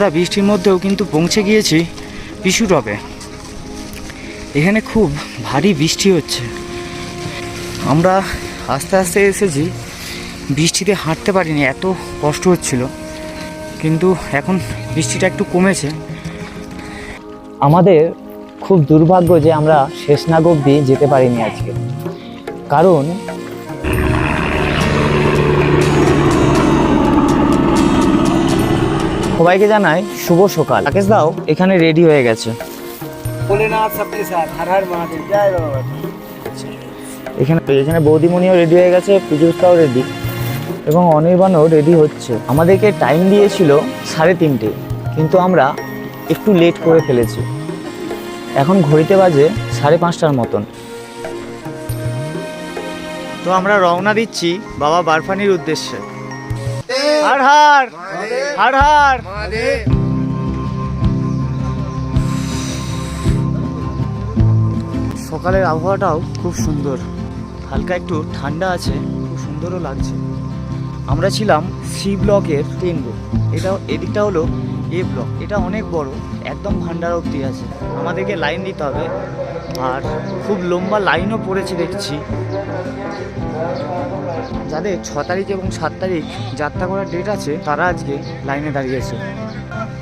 আমরা বৃষ্টির মধ্যেও কিন্তু পৌঁছে গিয়েছি পিছু টপে এখানে খুব ভারী বৃষ্টি হচ্ছে। আমরা আস্তে আস্তে এসেছি, বৃষ্টিতে হাঁটতে পারিনি, এত কষ্ট হচ্ছিল। কিন্তু এখন বৃষ্টিটা একটু কমেছে। আমাদের খুব দুর্ভাগ্য যে আমরা শেষনাগ অব্দি যেতে পারিনি আজকে। কারণ সবাইকে জানাই শুভ সকাল। রাকেশ দাও এখানে রেডি হয়ে গেছে। এখানে এখানে বৌদিমণিও রেডি হয়ে গেছে পীযুষটাও রেডি এবং অনির্বাণও রেডি হচ্ছে। আমাদেরকে টাইম দিয়েছিল সাড়ে তিনটে কিন্তু আমরা একটু লেট করে ফেলেছি। এখন ঘড়িতে বাজে সাড়ে পাঁচটার মতন। তো আমরা রওনা দিচ্ছি বাবা বারফানির উদ্দেশ্যে। হার হার হার হার। সকালের আবহাওয়াটাও খুব সুন্দর। হালকা একটু ঠান্ডা আছে খুব সুন্দরও লাগছে। আমরা ছিলাম সি ব্লকের তিন রুম এটা এদিকটা হলো এ ব্লক। এটা অনেক বড় একদম ভান্ডার অবধি আছে। আমাদেরকে লাইন দিতে হবে। আর খুব লম্বা লাইনও পড়েছে দেখছি। যাদের ছ তারিখ এবং সাত তারিখ যাত্রা করার ডেট আছে, তারা আজকে লাইনে দাঁড়িয়েছে।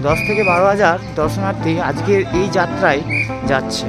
দশ থেকে বারো হাজার দর্শনার্থী আজকের এই যাত্রায় যাচ্ছে।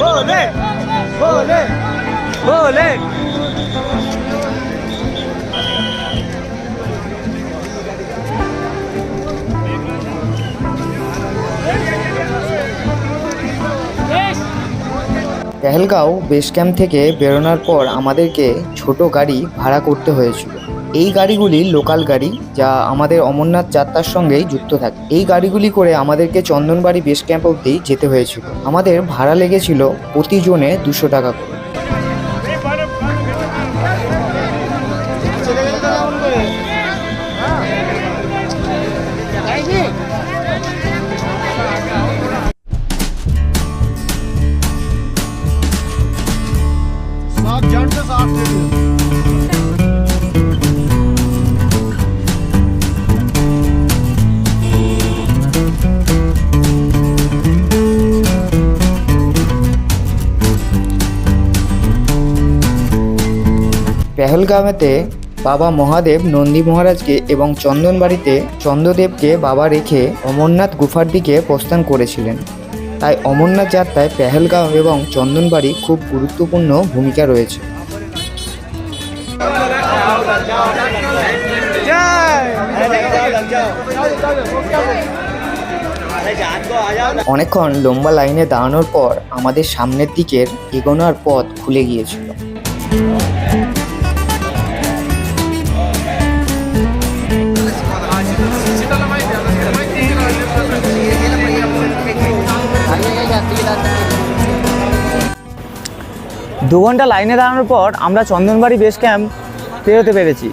ভোলে ভোলে পেহেলগাঁও বেস ক্যাম্প থেকে বেরোনোর পর আমাদেরকে ছোট গাড়ি ভাড়া করতে হয়েছিল। এই গাড়িগুলি লোকাল গাড়ি যা আমাদের অমরনাথ যাত্রার সঙ্গেই যুক্ত থাকে। এই গাড়িগুলি করে আমাদেরকে চন্দনবাড়ি বেস ক্যাম্প অবধি যেতে হয়েছিল। আমাদের ভাড়া লেগেছিল প্রতিজনে দুশো টাকা করে। পেহেলগাঁওতে বাবা মহাদেব নন্দী মহারাজকে এবং চন্দনবাড়িতে চন্দ্রদেবকে বাবা রেখে অমরনাথ গুফার দিকে প্রস্থান করেছিলেন। তাই অমরনাথ যাত্রায় পেহেলগাঁও এবং চন্দনবাড়ি খুব গুরুত্বপূর্ণ ভূমিকা রয়েছে। অনেকক্ষণ লম্বা লাইনে দাঁড়ানোর পর আমাদের সামনের দিকের এগোনোর পথ খুলে গিয়েছিল। দু ঘণ্টা লাইনে দাঁড়ানোর পর আমরা চন্দনবাড়ি বেস ক্যাম্প পেরোতে পেরেছি।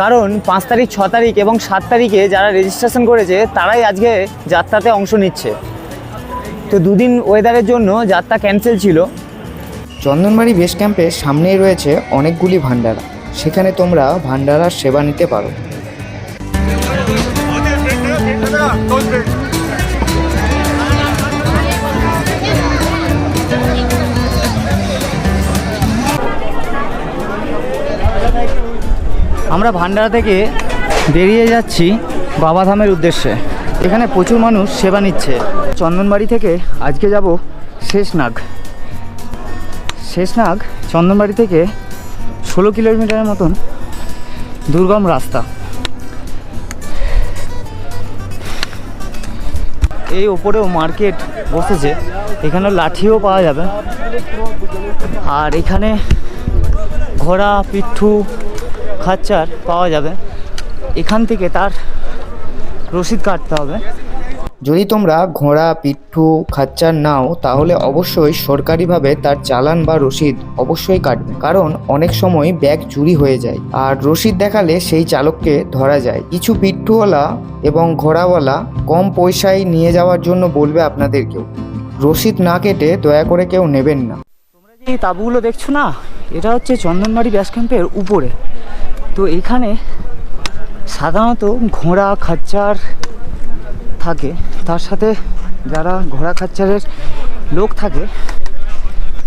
কারণ পাঁচ তারিখ, ছ তারিখ এবং সাত তারিখে যারা রেজিস্ট্রেশন করেছে, তারাই আজকে যাত্রাতে অংশ নিচ্ছে। তো দুদিন ওয়েদারের জন্য যাত্রা ক্যান্সেল ছিল। চন্দনবাড়ি বেস ক্যাম্পের সামনেই রয়েছে অনেকগুলি ভান্ডারা সেখানে তোমরা ভান্ডারার সেবা নিতে পারো। আমরা ভান্ডারা থেকে বেরিয়ে যাচ্ছি বাবাধামের উদ্দেশ্যে। এখানে প্রচুর মানুষ সেবা নিচ্ছে। চন্দনবাড়ি থেকে আজকে যাব শেষনাগ। শেষনাগ, চন্দনবাড়ি থেকে ষোলো কিলোমিটারের মতন দুর্গম রাস্তা। এই ওপরেও মার্কেট বসেছে। এখানে লাঠিও পাওয়া যাবে। আর এখানে ঘোড়া, পিঠু খাচ্চার পাওয়া যাবে। এখান থেকে তার রসিদ কাটতে হবে। যদি তোমরা ঘোড়া পিঠু খাচ্চার নাও, তাহলে অবশ্যই সরকারিভাবে তার চালান বা রসিদ অবশ্যই কাটবে। কারণ অনেক সময় ব্যাগ চুরি হয়ে যায়। আর রসিদ দেখালে সেই চালককে ধরা যায়। কিছু পিঠুওয়ালা এবং ঘোড়াওয়ালা কম পয়সায় নিয়ে যাওয়ার জন্য বলবে আপনাদেরকেও। রসিদ না কেটে দয়া করে কেউ নেবেন না। এই তাঁবুগুলো দেখছ না? এটা হচ্ছে চন্দনবাড়ি ব্যাস ক্যাম্পের উপরে। তো এখানে সাধারণত ঘোড়া, খাচ্চার থাকে। তার সাথে যারা ঘোড়া, খাচ্চারের লোক থাকে,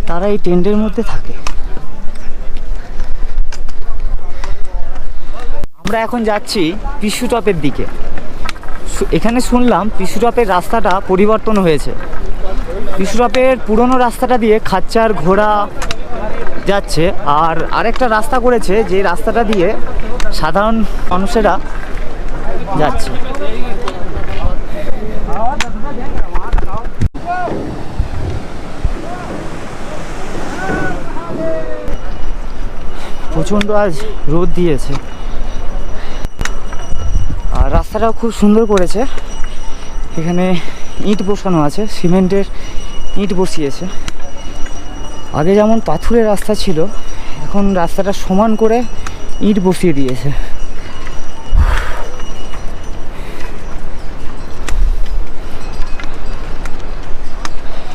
তারা এই টেন্টের মধ্যে থাকে। আমরা এখন যাচ্ছি পিসু টপের দিকে। এখানে শুনলাম পিসু টপের রাস্তাটা পরিবর্তন হয়েছে। টপের পুরনো রাস্তাটা দিয়ে খাচ্চার ঘোড়া যাচ্ছে, আর আরেকটা রাস্তা করেছে যে রাস্তাটা দিয়ে সাধারণ মানুষেরা যাচ্ছে। প্রচণ্ড আজ রোদ দিয়েছে। আর রাস্তাটাও খুব সুন্দর করেছে। এখানে ইট বসানো আছে, সিমেন্টের ইট বসিয়েছে। আগে যেমন পাথুরের রাস্তা ছিল, এখন রাস্তাটা সমান করে ইট বসিয়ে দিয়েছে।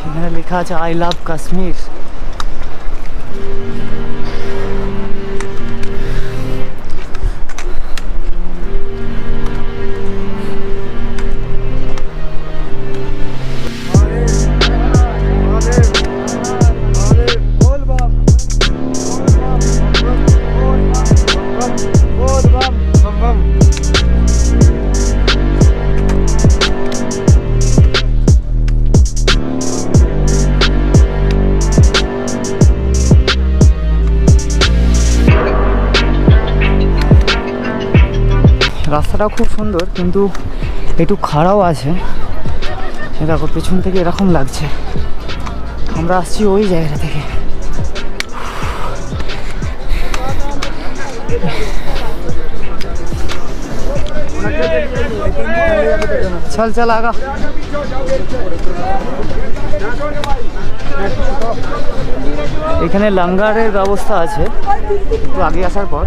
এখানে লেখা আছে আই লাভ কাশ্মীর রাস্তাটাও খুব সুন্দর, কিন্তু একটু খাড়াও আছে। দেখো, পেছন থেকে এরকম লাগছে। আমরা আসছি ওই জায়গা থেকে। চল চল, আগা। এখানে লাঙ্গারের ব্যবস্থা আছে, একটু আগে আসার পর।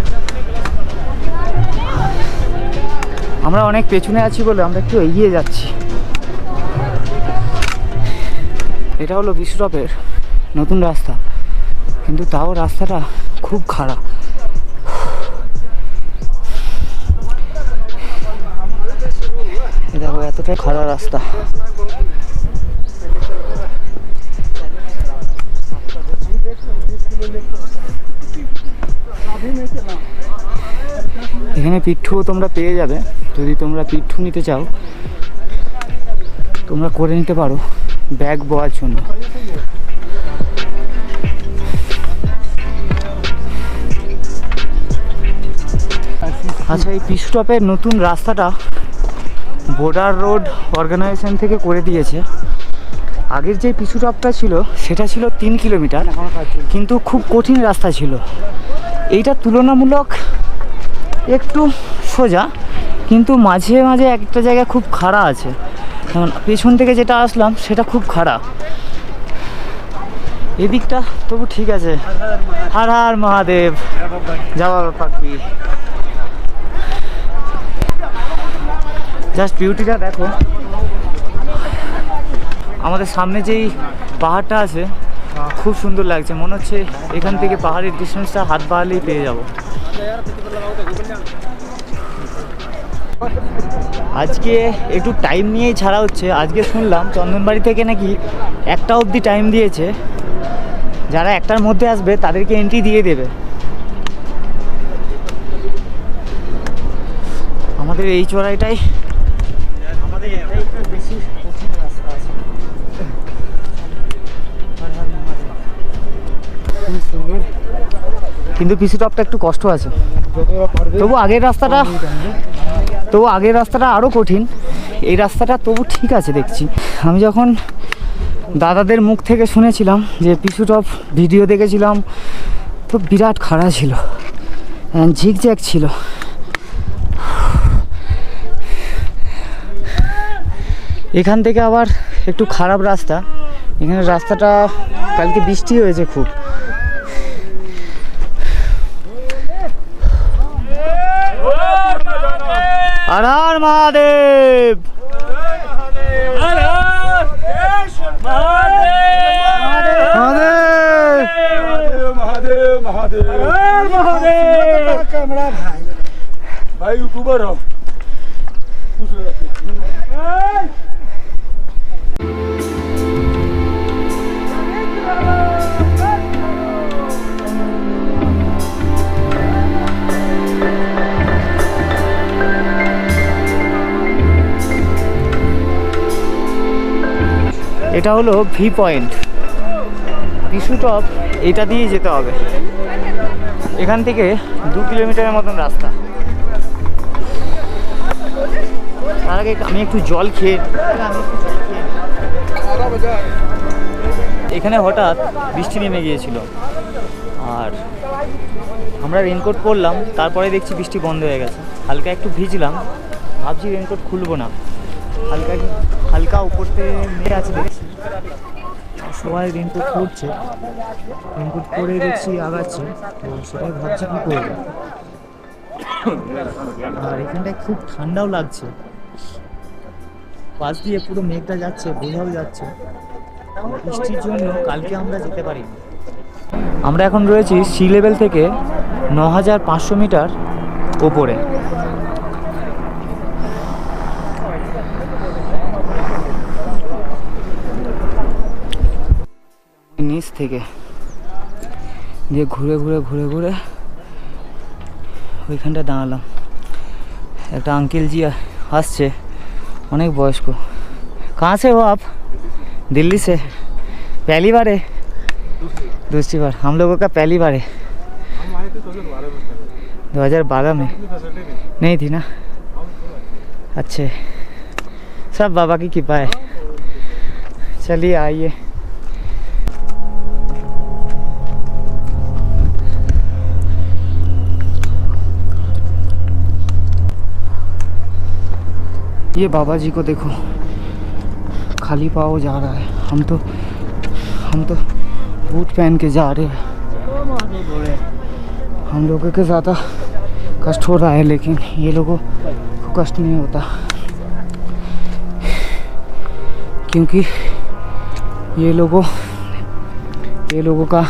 আমরা অনেক পেছনে আছি বলে আমরা একটু এগিয়ে যাচ্ছি। এটা হলো বিশ্বরপের নতুন রাস্তা। কিন্তু তাও রাস্তাটা খুব খারাপ। দেখো, এতটাই খারাপ রাস্তা। এখানে পিঠুও তোমরা পেয়ে যাবে। যদি তোমরা পিঠু নিতে চাও, তোমরা করে নিতে পারো ব্যাগ বওয়ার জন্য। আচ্ছা এই পিস্টপের নতুন রাস্তাটা বর্ডার রোড অর্গানাইজেশন থেকে করে দিয়েছে। আগের যে পিছু টপটা ছিল, সেটা ছিল তিন কিলোমিটার কিন্তু খুব কঠিন রাস্তা ছিল। এইটা তুলনামূলক একটু সোজা, কিন্তু মাঝে মাঝে একটা জায়গায় খুব খাড়া আছে। যেমন পেছন থেকে যেটা আসলাম, সেটা খুব খাড়া। এদিকটা তবু ঠিক আছে। হার হার মহাদেব। যাওয়া পাখি জাস্ট বিউটিটা দেখো। আমাদের সামনে যেই পাহাড়টা আছে, খুব সুন্দর লাগছে। মনে হচ্ছে এখান থেকে পাহাড়ের ডিস্টেন্সটা হাত বাড়ালেই পেয়ে যাব। আজকে একটু টাইম নিয়েই ছাড়া হচ্ছে। আজকে শুনলাম চন্দনবাড়ি থেকে নাকি একটা অবধি টাইম দিয়েছে। যারা একটার মধ্যে আসবে, তাদেরকে এন্ট্রি দিয়ে দেবে। আমাদের এই চড়াইটাই কিন্তু পিসি টপটা একটু কষ্ট আছে। তবু আগের রাস্তাটা, তবু আগের রাস্তাটা আরও কঠিন। এই রাস্তাটা তবু ঠিক আছে দেখছি। আমি যখন দাদাদের মুখ থেকে শুনেছিলাম যে পিছু টপ ভিডিও দেখেছিলাম, তো বিরাট খাড়া ছিল ঝিকঝ্যাক ছিল। এখান থেকে আবার একটু খারাপ রাস্তা। এখানে রাস্তাটা কালকে বৃষ্টি হয়েছে খুব। হর মহাদেব ভাই ভাই উপর এটা হলো ভি পয়েন্ট। পিসু টপ, এটা দিয়ে যেতে হবে। এখান থেকে দু কিলোমিটারের মতন রাস্তা। তার আগে আমি একটু জল খেয়ে। এখানে হঠাৎ বৃষ্টি নেমে গিয়েছিল। আর আমরা রেনকোট পরলাম তারপরে দেখছি বৃষ্টি বন্ধ হয়ে গেছে। হালকা একটু ভিজলাম, ভাবছি রেনকোট খুলবো না। হালকা হালকা উপর থেকে মেয়ে আছে, দেখছি? সবাই রেনকোট পরছে রেনকোট পরে দেখছি আগাচ্ছে। তো সেটাই ভাবছি কী করব। আর এখানটায় খুব ঠান্ডাও লাগছে। পাশ দিয়ে পুরো মেঘটা যাচ্ছে, বোঝাও যাচ্ছে। বৃষ্টির জন্য কালকে আমরা যেতে পারিনি। আমরা এখন রয়েছি সি লেভেল থেকে ন হাজার পাঁচশো মিটার ওপরে। নিচ থেকে দিয়ে ঘুরে ঘুরে ঘুরে ঘুরে ওইখানটা দাঁড়ালাম একটা अंकल जी আসছে অনেক বয়স্ক कहाँ से हो आप दिल्ली से पहली बार है दूसरी बार हम लोगों का पहली बार है हम आए थे दो हजार बारह में 2012 में फैसिलिटी नहीं नहीं थी ना अच्छे सब बाबा की कृपा है चलिए आइए ये बाबा जी को देखो। खाली पाँव जा रहा है। हम तो हम तो बूट पहन के जा रहे हैं। हम लोगों के ज़्यादा कष्ट हो रहा है, लेकिन ये लोगों को कष्ट नहीं होता। क्योंकि ये लोगों ये लोगों का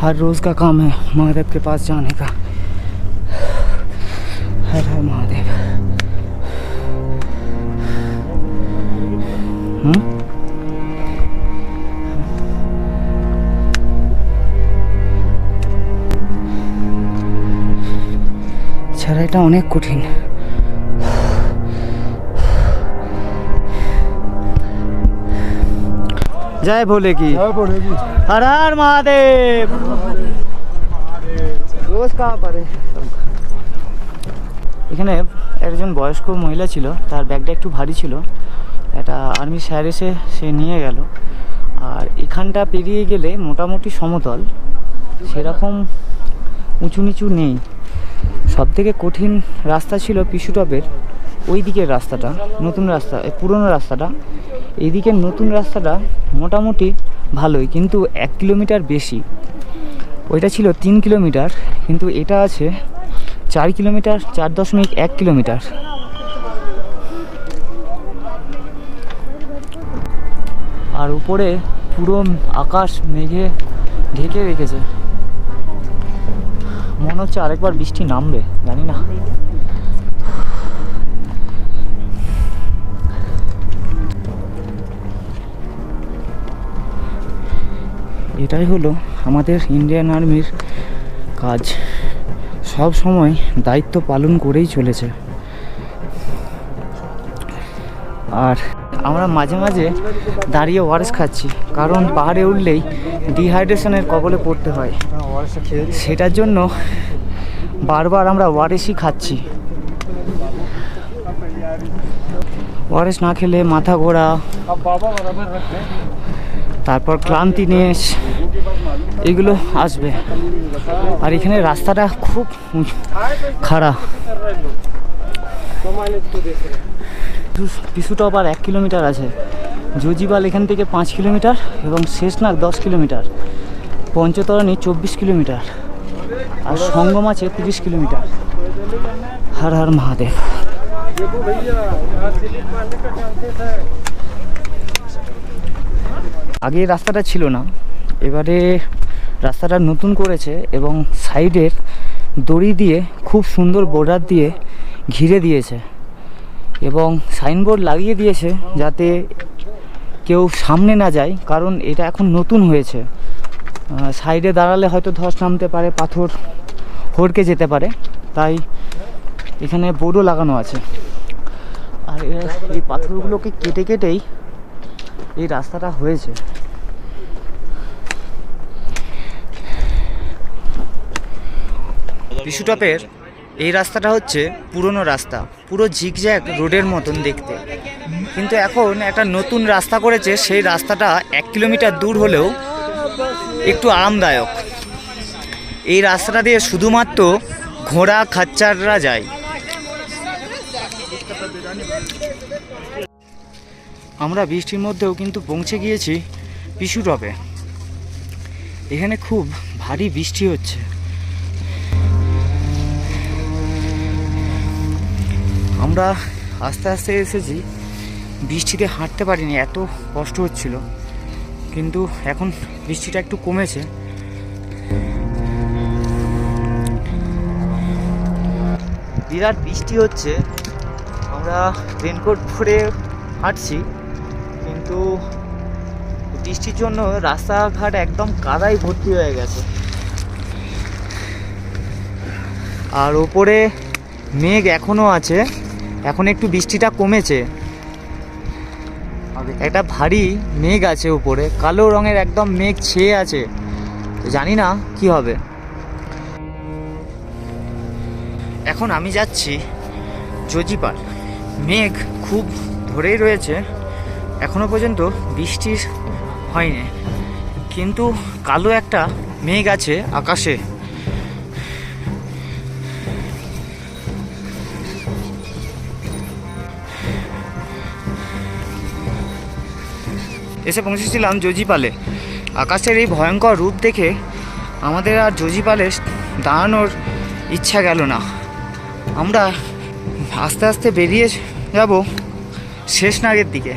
हर रोज़ का काम है, महादेव के पास जाने का। এটা অনেক কঠিন। জয় ভোলে কি হর হর মহাদেব। রোজ কাহা পারে। এখানে একজন বয়স্ক মহিলা ছিল তার ব্যাগটা একটু ভারী ছিল। একটা আর্মি স্যার এসে সে নিয়ে গেল। আর এখানটা পেরিয়ে গেলে মোটামুটি সমতল। সেরকম উঁচু নিচু নেই। সব থেকে কঠিন রাস্তা ছিল পিসুটপের ওই দিকের রাস্তাটা, নতুন রাস্তা পুরনো রাস্তাটা। এইদিকের নতুন রাস্তাটা মোটামুটি ভালোই, কিন্তু এক কিলোমিটার বেশি। ওইটা ছিল তিন কিলোমিটার, কিন্তু এটা আছে চার কিলোমিটার, চার দশমিক এক কিলোমিটার। আর উপরে পুরো আকাশ মেঘে ঢেকে রেখেছে। মনে হচ্ছে আরেকবার বৃষ্টি নামবে, জানি না। এটাই হলো আমাদের ইন্ডিয়ান আর্মির কাজ। সব সময় দায়িত্ব পালন করেই চলেছে। আর আমরা মাঝে মাঝে দাঁড়িয়ে ওয়ারেস খাচ্ছি, কারণ পাহাড়ে উঠলেই ডিহাইড্রেশনের কবলে পড়তে হয়। সেটার জন্য বারবার আমরা ওয়ারেসই খাচ্ছি। ওয়ারেস না খেলে মাথা ঘোরা, তারপর ক্লান্তি নিয়ে এগুলো আসবে। আর এখানে রাস্তাটা খুব খারাপ। কিছু টপ আর এক কিলোমিটার আছে। জজিবাল এখান থেকে পাঁচ কিলোমিটার এবং শেষনাগ দশ কিলোমিটার। পঞ্চতরণী চব্বিশ কিলোমিটার আর সঙ্গম আছে তিরিশ কিলোমিটার। হর হর মহাদেব। আগে রাস্তাটা ছিল না, এবারে রাস্তাটা নতুন করেছে এবং সাইডের দড়ি দিয়ে খুব সুন্দর বর্ডার দিয়ে ঘিরে দিয়েছে এবং সাইনবোর্ড লাগিয়ে দিয়েছে যাতে কেউ সামনে না যায়, কারণ এটা এখন নতুন হয়েছে। সাইডে দাঁড়ালে হয়তো ধস নামতে পারে, পাথর হড়কে যেতে পারে, তাই এখানে বোর্ডও লাগানো আছে। আর এই পাথরগুলোকে কেটে কেটেই এই রাস্তাটা হয়েছে। বিশুটপের এই রাস্তাটা হচ্ছে পুরনো রাস্তা, পুরো ঝিকঝ্যাক রোডের মতন দেখতে। কিন্তু এখন একটা নতুন রাস্তা করেছে, সেই রাস্তাটা এক কিলোমিটার দূর হলেও একটু আরামদায়ক। এই রাস্তাটা দিয়ে শুধুমাত্র ঘোড়া খাচ্চাররা যায়। আমরা বৃষ্টির মধ্যেও কিন্তু পৌঁছে গিয়েছি পিসু পিসুটপে এখানে খুব ভারী বৃষ্টি হচ্ছে। আমরা আস্তে আস্তে এসেছি। বৃষ্টিতে হাঁটতে পারিনি, এত কষ্ট হচ্ছিল। কিন্তু এখন বৃষ্টিটা একটু কমেছে। বিরাট বৃষ্টি হচ্ছে। আমরা রেনকোট পরে হাঁটছি, কিন্তু বৃষ্টির জন্য রাস্তাঘাট একদম কাদায় ভর্তি হয়ে গেছে। আর ওপরে মেঘ এখনও আছে, এখন একটু বৃষ্টিটা কমেছে। একটা ভারী মেঘ আছে উপরে, কালো রঙের একদম মেঘ ছেয়ে আছে। তো জানি না কি হবে। এখন আমি যাচ্ছি জজিপার মেঘ খুব ধরেই রয়েছে, এখনও পর্যন্ত বৃষ্টির হয়নি। কিন্তু কালো একটা মেঘ আছে আকাশে। এসে পৌঁছেছিলাম জজিপালে। আকাশের এই ভয়ঙ্কর রূপ দেখে আমাদের আর জজিপালে দাঁড়ানোর ইচ্ছা গেল না। আমরা আস্তে আস্তে বেরিয়ে যাব শেষনাগের দিকে।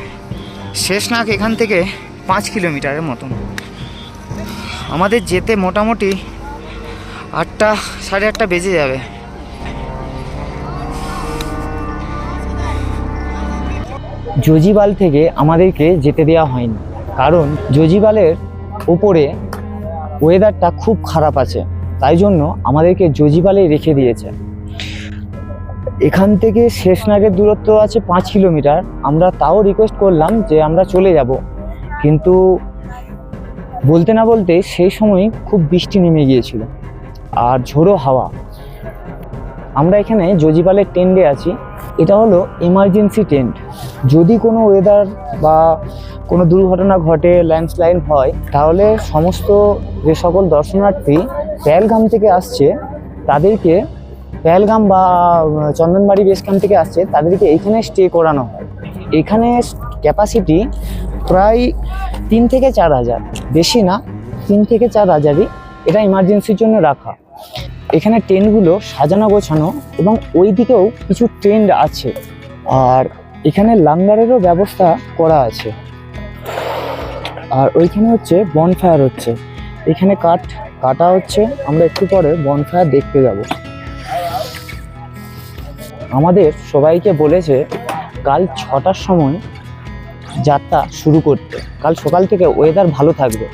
শেষনাগ এখান থেকে পাঁচ কিলোমিটারের মতন। আমাদের যেতে মোটামুটি আটটা, সাড়ে আটটা বেজে যাবে। জজিবাল থেকে আমাদেরকে যেতে দেওয়া হয়নি। কারণ জজিবালের উপরে ওয়েদারটা খুব খারাপ আছে। তাই জন্য আমাদেরকে জজিবালে রেখে দিয়েছে। এখান থেকে শেষনাগের দূরত্ব আছে পাঁচ কিলোমিটার। আমরা তাও রিকোয়েস্ট করলাম যে আমরা চলে যাব। কিন্তু বলতে না বলতে সেই সময় খুব বৃষ্টি নেমে গিয়েছিল। আর ঝোড়ো হাওয়া। আমরা এখানে জজিবালের টেন্টে আছি। এটা হলো এমার্জেন্সি টেন্ট যদি কোনো ওয়েদার বা কোনো দুর্ঘটনা ঘটে ল্যান্ডস্লাইড হয়, তাহলে সমস্ত যে সকল দর্শনার্থী প্যালগাম থেকে আসছে, তাদেরকে প্যালগাম বা চন্দনবাড়ি বেস ক্যাম্প থেকে আসছে, তাদেরকে এইখানে স্টে করানো হয়। এখানে ক্যাপাসিটি প্রায় তিন থেকে চার হাজার। বেশি না, তিন থেকে চার হাজারই এটা ইমার্জেন্সির জন্য রাখা। এখানে ট্রেনগুলো সাজানো গোছানো এবং ওই দিকেও কিছু ট্রেন আছে। আর এখানে লাঙ্গারেরও ব্যবস্থা করা আছে। আর ওইখানে হচ্ছে বনফায়ার হচ্ছে। এখানে কাঠ কাটা হচ্ছে। আমরা একটু পরে বনফায়ার দেখতে যাব। আমাদের সবাইকে বলেছে কাল ছটার সময় যাত্রা শুরু করতে। কাল সকাল থেকে ওয়েদার ভালো থাকবে।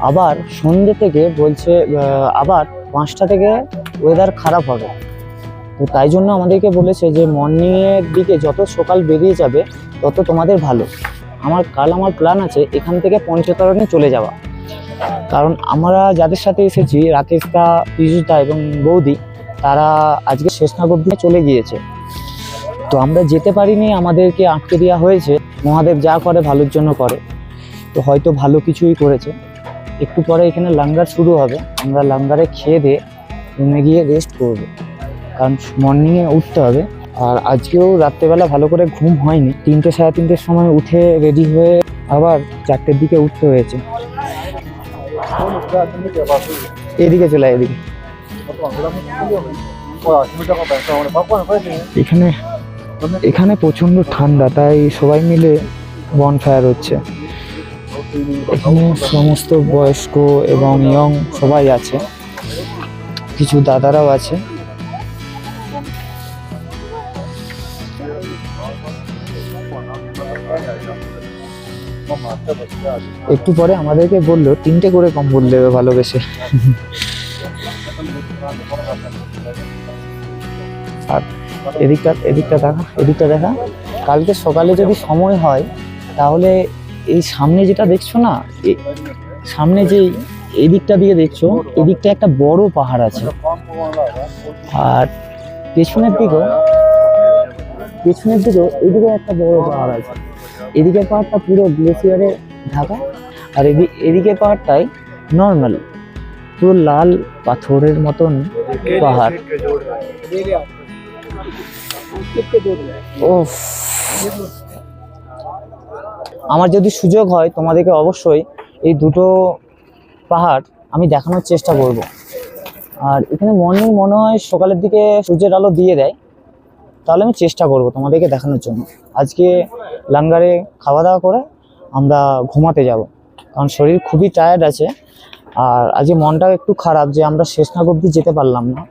আবার সন্ধ্যে থেকে বলছে আবার পাঁচটা থেকে ওয়েদার খারাপ হবে। তো তাই জন্য আমাদেরকে বলেছে যে মর্নিংয়ের দিকে যত সকাল বেরিয়ে যাবে, তত তোমাদের ভালো। আমার, কাল আমার প্ল্যান আছে এখান থেকে পঞ্চতরণে চলে যাওয়া। কারণ আমরা যাদের সাথে এসেছি রাকেশ দা এবং বৌদি, তারা আজকে শেষনাগ দিয়ে চলে গিয়েছে। তো আমরা যেতে পারিনি, আমাদেরকে আটকে দেওয়া হয়েছে। মহাদেব যা করে ভালোর জন্য করে। তো হয়তো ভালো কিছুই করেছে। একটু পরে এখানে লাঙ্গার শুরু হবে। আমরা লাঙ্গারে খেয়ে দিয়ে রুমে গিয়ে রেস্ট করব। কারণ মর্নিংয়ে উঠতে হবে। আর আজকেও রাত্রেবেলা ভালো করে ঘুম হয়নি। তিনটে সাড়ে তিনটের সময় উঠে রেডি হয়ে আবার চারটের দিকে উঠতে হয়েছে। এদিকে চলে এদিকে। এখানে এখানে প্রচণ্ড ঠান্ডা, তাই সবাই মিলে বনফায়ার হচ্ছে। এখানে সমস্ত বয়স্ক এবং ইয়ং সবাই আছে। কিছু দাদারাও আছে। একটু পরে আমাদেরকে বলল, তিনটে করে কম কম্বল দেবে ভালোবেসে। আর এদিকটা এদিকটা দেখা এদিকটা দেখা। কালকে সকালে যদি সময় হয়, তাহলে এই সামনে যেটা দেখছ না সামনে যে এদিকটা দিয়ে দেখছ, এদিকটা একটা বড় পাহাড় আছে। আর পেছনের দিকেও পেছনের দিকেও এদিকে একটা বড় পাহাড় আছে। এদিকের পাহাড়টা পুরো গ্লেসিয়ারে ঢাকা, আর এদিকে পাহাড়টাই নর্মাল, পুরো লাল পাথরের মতন পাহাড়। ও আমার যদি সুযোগ হয়, তোমাদেরকে অবশ্যই এই দুটো পাহাড় আমি দেখানোর চেষ্টা করব। আর এখানে মর্নিং মনে হয় সকালের দিকে সূর্যের আলো দিয়ে দেয়। তাহলে আমি চেষ্টা করব তোমাদেরকে দেখানোর জন্য। আজকে লাঙ্গারে খাওয়া দাওয়া করে আমরা ঘুমাতে যাব। কারণ শরীর খুবই টায়ার্ড আছে। আর আজকে মনটাও একটু খারাপ যে আমরা শেষনাগ অব্দি যেতে পারলাম না।